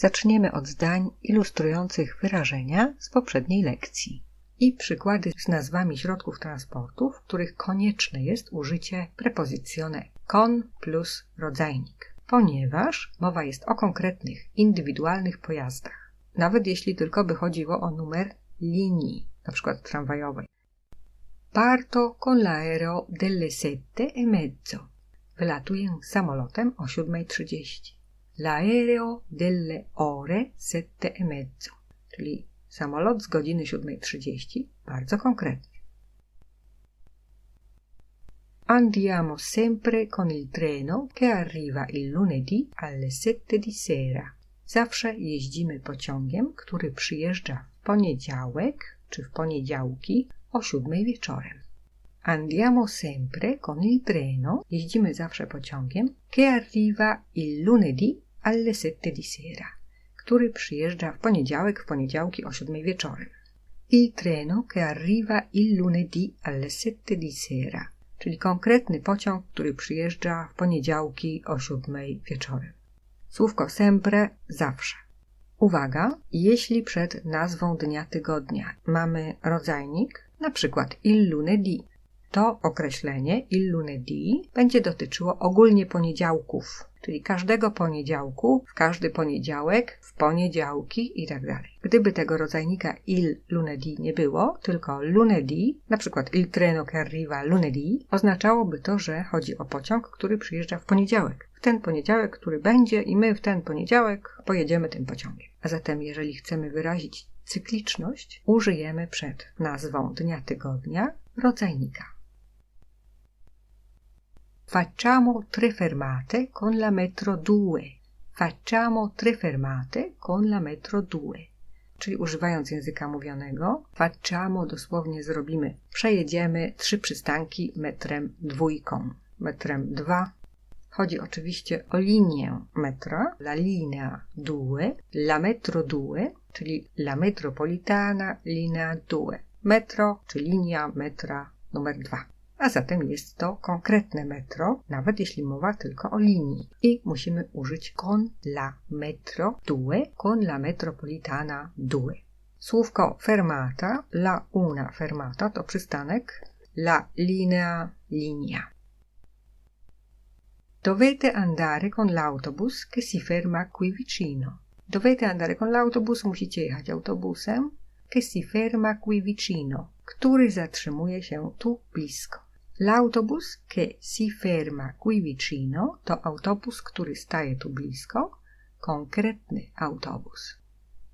Zaczniemy od zdań ilustrujących wyrażenia z poprzedniej lekcji i przykłady z nazwami środków transportu, w których konieczne jest użycie prepozycjone con plus rodzajnik, ponieważ mowa jest o konkretnych, indywidualnych pojazdach, nawet jeśli tylko by chodziło o numer linii, np. tramwajowej. Parto con l'aereo delle sette e mezzo. Wylatuję samolotem o 7.30. L'aereo delle ore sette e mezzo, czyli samolot z godziny 7.30, bardzo konkretnie. Andiamo sempre con il treno che arriva il lunedì alle sette di sera. Zawsze jeździmy pociągiem, który przyjeżdża w poniedziałek czy w poniedziałki o siódmej wieczorem. Andiamo sempre con il treno, jeździmy zawsze pociągiem, che arriva il lunedì alle sette di sera, który przyjeżdża w poniedziałek, w poniedziałki o siódmej wieczorem. Il treno che arriva il lunedì alle sette di sera, czyli konkretny pociąg, który przyjeżdża w poniedziałki o siódmej wieczorem. Słówko sempre zawsze. Uwaga, jeśli przed nazwą dnia tygodnia mamy rodzajnik, na przykład il lunedì, to określenie il lunedì będzie dotyczyło ogólnie poniedziałków, czyli każdego poniedziałku, w każdy poniedziałek, w poniedziałki itd. Tak Gdyby tego rodzajnika il lunedì nie było, tylko lunedì, na przykład il treno che arriva lunedì, oznaczałoby to, że chodzi o pociąg, który przyjeżdża w poniedziałek. W ten poniedziałek, który będzie i my w ten poniedziałek pojedziemy tym pociągiem. A zatem jeżeli chcemy wyrazić cykliczność, użyjemy przed nazwą dnia tygodnia rodzajnika. Facciamo tre fermate con la metro 2. Facciamo tre fermate con la metro 2. Czyli używając języka mówionego, facciamo dosłownie zrobimy. Przejedziemy trzy przystanki metrem dwójką. Metrem 2. Chodzi oczywiście o linię metra, la linea 2, la metro 2, czyli la metropolitana linea 2. Metro czy linia metra numer 2 a zatem jest to konkretne metro, nawet jeśli mowa tylko o linii. I musimy użyć con la metro due, con la metropolitana due. Słówko fermata, la una fermata to przystanek, la linea linia. Dovete andare con l'autobus che si ferma qui vicino. Dovete andare con l'autobus, musicie jechać autobusem, che si ferma qui vicino, który zatrzymuje się tu blisko. L'autobus che si ferma qui vicino to autobus, który staje tu blisko, konkretny autobus.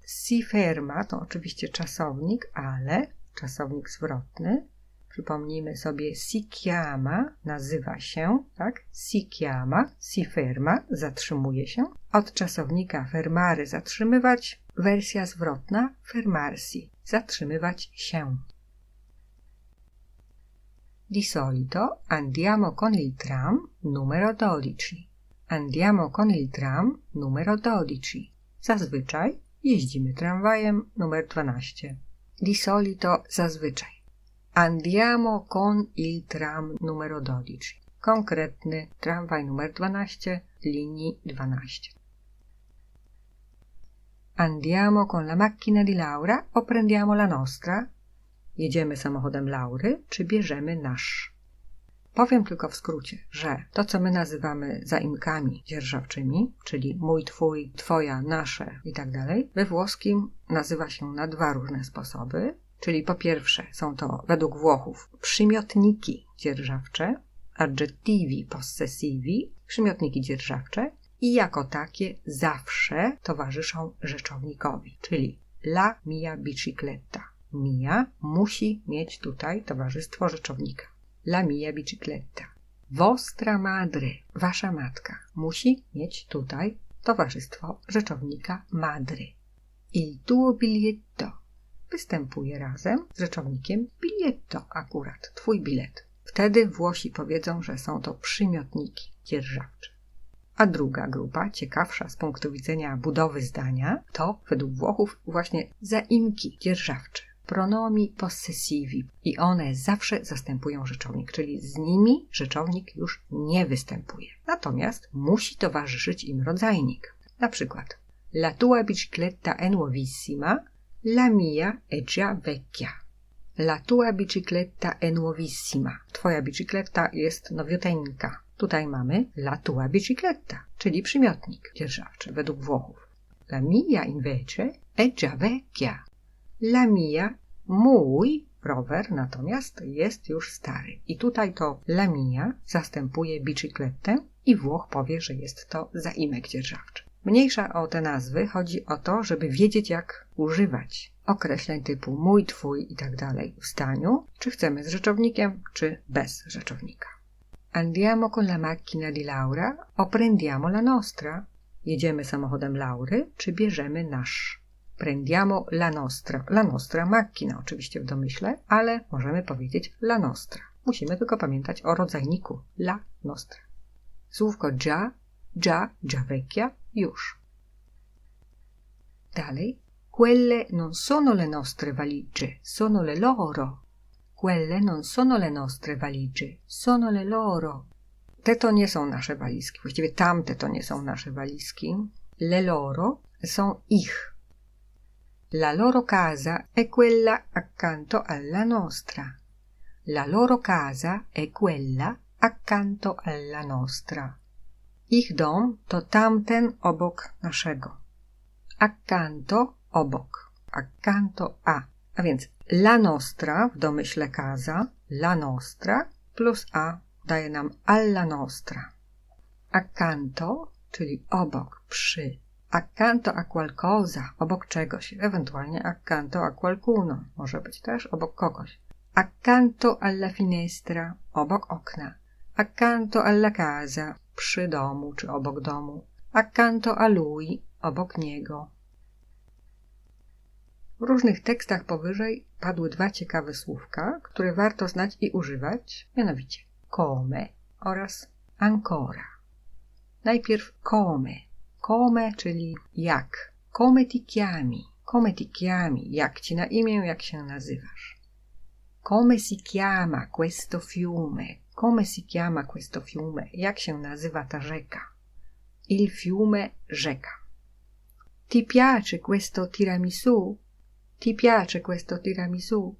Si ferma to oczywiście czasownik, ale czasownik zwrotny. Przypomnijmy sobie si chiama, nazywa się, tak? Si chiama, si ferma, zatrzymuje się. Od czasownika fermare, zatrzymywać, wersja zwrotna fermarsi, zatrzymywać się. Di solito andiamo con il tram numero 12. Andiamo con il tram numero 12. Zazwyczaj jeździmy tramwajem numer 12. Di solito zazwyczaj. Andiamo con il tram numero 12. Konkretny tramwaj numer 12 linii 12. Andiamo con la macchina di Laura o prendiamo la nostra jedziemy samochodem Laury, czy bierzemy nasz. Powiem tylko w skrócie, że to, co my nazywamy zaimkami dzierżawczymi, czyli mój, twój, twoja, nasze i tak we włoskim nazywa się na dwa różne sposoby. Czyli po pierwsze są to według Włochów przymiotniki dzierżawcze, adjectivi possessivi, przymiotniki dzierżawcze i jako takie zawsze towarzyszą rzeczownikowi, czyli la mia bicicletta, Mia musi mieć tutaj towarzystwo rzeczownika. La mia bicicletta. Vostra madre, wasza matka, musi mieć tutaj towarzystwo rzeczownika madre. Il tuo biglietto występuje razem z rzeczownikiem biglietto akurat, twój bilet. Wtedy Włosi powiedzą, że są to przymiotniki dzierżawcze. A druga grupa, ciekawsza z punktu widzenia budowy zdania, to według Włochów właśnie zaimki dzierżawcze pronomi possessivi i one zawsze zastępują rzeczownik, czyli z nimi rzeczownik już nie występuje. Natomiast musi towarzyszyć im rodzajnik. Na przykład La tua bicicletta è nuovissima, la mia è già vecchia. La tua bicicletta è nuovissima. Twoja bicicletta jest nowiuteńka. Tutaj mamy la tua bicicletta, czyli przymiotnik dzierżawczy według Włochów. La mia invece è già vecchia. La mia, mój rower natomiast jest już stary. I tutaj to la mia zastępuje biciclettę i Włoch powie, że jest to zaimek dzierżawczy. Mniejsza o te nazwy, chodzi o to, żeby wiedzieć, jak używać określeń typu mój, twój i tak dalej w staniu, czy chcemy z rzeczownikiem, czy bez rzeczownika. Andiamo con la macchina di Laura o prendiamo la nostra? Jedziemy samochodem Laury, czy bierzemy nasz? Prendiamo la nostra. La nostra macchina oczywiście w domyśle, ale możemy powiedzieć la nostra. Musimy tylko pamiętać o rodzajniku la nostra. Słówko già, già, già vecchia, już. Dalej. Quelle non sono le nostre valigie, sono le loro. Quelle non sono le nostre valigie, sono le loro. Te to nie są nasze walizki, właściwie tamte to nie są nasze walizki. Le loro są ich. La loro casa è quella accanto alla nostra. La loro casa è quella accanto alla nostra. Ich dom to tamten obok naszego. Accanto obok. Accanto a. A więc la nostra w domyśle casa, la nostra plus a daje nam alla nostra. Accanto, czyli obok, przy. Accanto a qualcosa, obok czegoś, ewentualnie accanto a qualcuno, może być też obok kogoś. Accanto alla finestra, obok okna. Accanto alla casa, przy domu czy obok domu. Accanto a lui, obok niego. W różnych tekstach powyżej padły dwa ciekawe słówka, które warto znać i używać, mianowicie come oraz ancora. Najpierw come. Come, czyli jak. Come ti chiami. Come ti chiami. Jak ci na imię, jak się nazywasz. Come si chiama questo fiume? Come si chiama questo fiume? Jak się nazywa ta rzeka? Il fiume rzeka. Ti piace questo tiramisù? Ti piace questo tiramisù?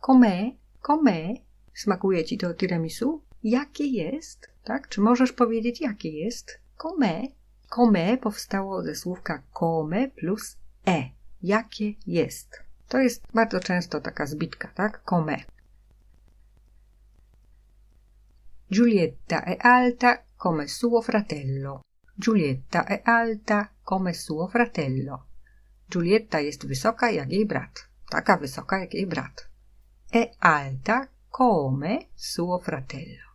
Com'è? Com'è? Smakuje ci to tiramisu? Jakie jest? Tak? Czy możesz powiedzieć, jakie jest? Com'è? Com'è powstało ze słówka come plus e. Jakie jest? To jest bardzo często taka zbitka, tak? Com'è. Giulietta è alta come suo fratello. Giulietta è alta come suo fratello. Giulietta jest wysoka jak jej brat. Taka wysoka jak jej brat. È alta come suo fratello.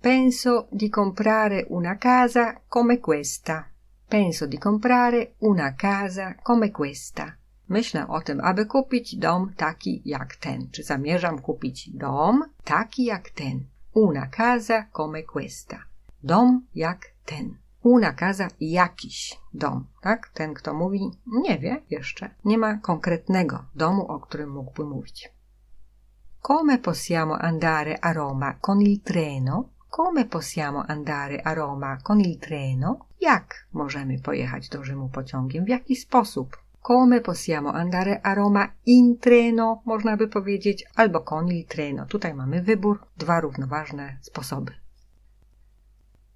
Penso di comprare una casa come questa. Penso di comprare una casa come questa. Myślę o tym, aby kupić dom taki jak ten. Czy zamierzam kupić dom taki jak ten? Una casa come questa. Dom jak ten. Una casa jakiś dom, tak? Ten, kto mówi, nie wie jeszcze. Nie ma konkretnego domu, o którym mógłby mówić. Come possiamo andare a Roma con il treno? Come possiamo andare a Roma con il treno? Jak możemy pojechać do Rzymu pociągiem? W jaki sposób? Come possiamo andare a Roma in treno, można by powiedzieć, albo con il treno. Tutaj mamy wybór, dwa równoważne sposoby.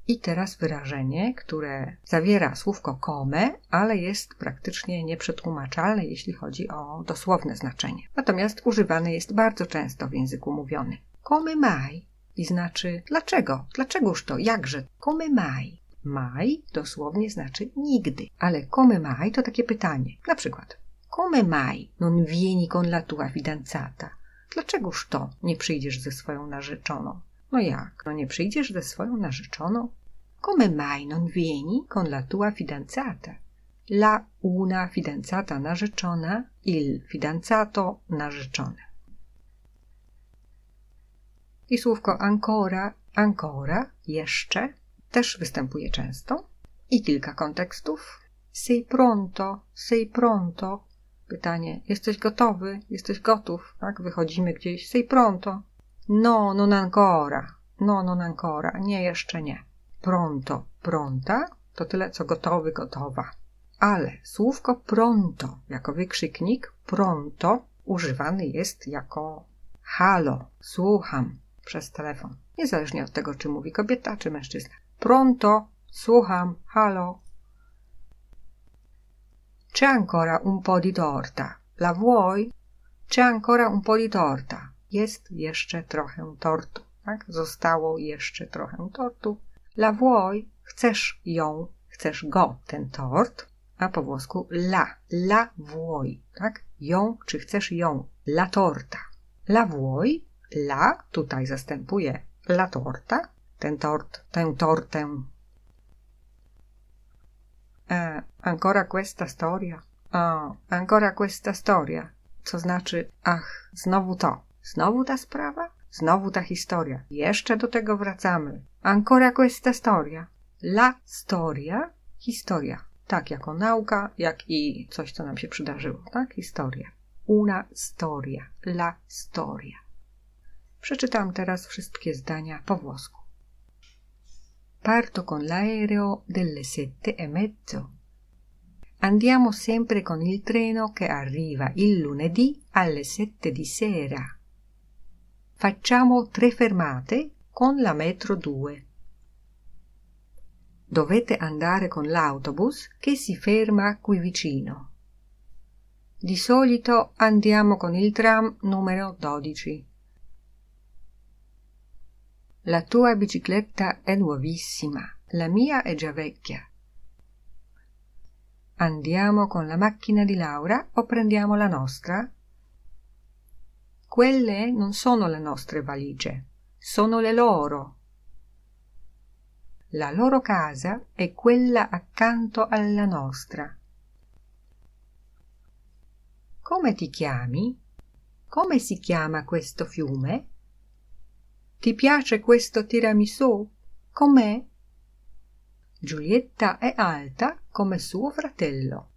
I teraz wyrażenie, które zawiera słówko come, ale jest praktycznie nieprzetłumaczalne, jeśli chodzi o dosłowne znaczenie. Natomiast używane jest bardzo często w języku mówionym. Come mai i znaczy dlaczego? Dlaczegoż to? Jakże? Come mai? Mai dosłownie znaczy nigdy, ale come mai to takie pytanie. Na przykład Come mai non vieni con la tua fidanzata? Dlaczegoż to nie przyjdziesz ze swoją narzeczoną? No jak? No nie przyjdziesz ze swoją narzeczoną? Come mai non vieni con la tua fidanzata? La una fidanzata narzeczona, il fidanzato narzeczony. I słówko ancora, ancora, jeszcze, też występuje często. I kilka kontekstów. Sei pronto, sei pronto. Pytanie, jesteś gotowy, jesteś gotów, tak? Wychodzimy gdzieś, sei pronto. No, non ancora, no, non ancora, nie, jeszcze nie. Pronto, pronta, to tyle co gotowy, gotowa. Ale słówko pronto jako wykrzyknik pronto używany jest jako halo, słucham przez telefon. Niezależnie od tego, czy mówi kobieta, czy mężczyzna. Pronto, słucham, halo. C'è ancora un po' di torta. La vuoi? C'è ancora un po' di torta. Jest jeszcze trochę tortu. Tak? Zostało jeszcze trochę tortu. La vuoi? Chcesz ją, chcesz go, ten tort. A po włosku la, la vuoi, tak? Ją, czy chcesz ją? La torta. La vuoi? La tutaj zastępuje la torta. Ten tort, tę tortę. E, ancora questa storia. O, ancora questa storia. Co znaczy, ach, znowu to. Znowu ta sprawa? Znowu ta historia. Jeszcze do tego wracamy. Ancora questa storia. La storia, historia. Tak, jako nauka, jak i coś, co nam się przydarzyło, tak? Historia. Una storia. La storia. Przeczytam teraz wszystkie zdania po włosku. Parto con l'aereo delle sette e mezzo. Andiamo sempre con il treno che arriva il lunedì alle sette di sera. Facciamo tre fermate con la metro 2. Dovete andare con l'autobus che si ferma qui vicino. Di solito andiamo con il tram numero 12. La tua bicicletta è nuovissima, la mia è già vecchia. Andiamo con la macchina di Laura o prendiamo la nostra? Quelle non sono le nostre valigie, sono le loro. La loro casa è quella accanto alla nostra. Come ti chiami? Come si chiama questo fiume? Ti piace questo tiramisù? Com'è? Giulietta è alta come suo fratello.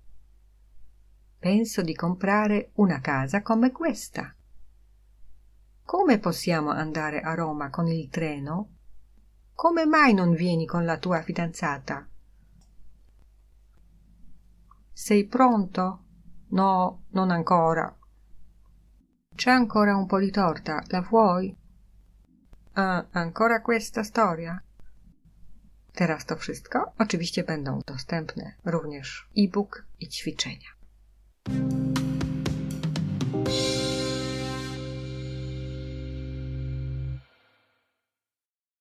Penso di comprare una casa come questa. Come possiamo andare a Roma con il treno? Come mai non vieni con la tua fidanzata? Sei pronto? No, non ancora. C'è ancora un po' di torta, la vuoi? Ah, ancora questa storia? Teraz to wszystko. Oczywiście będą dostępne również e-book i ćwiczenia.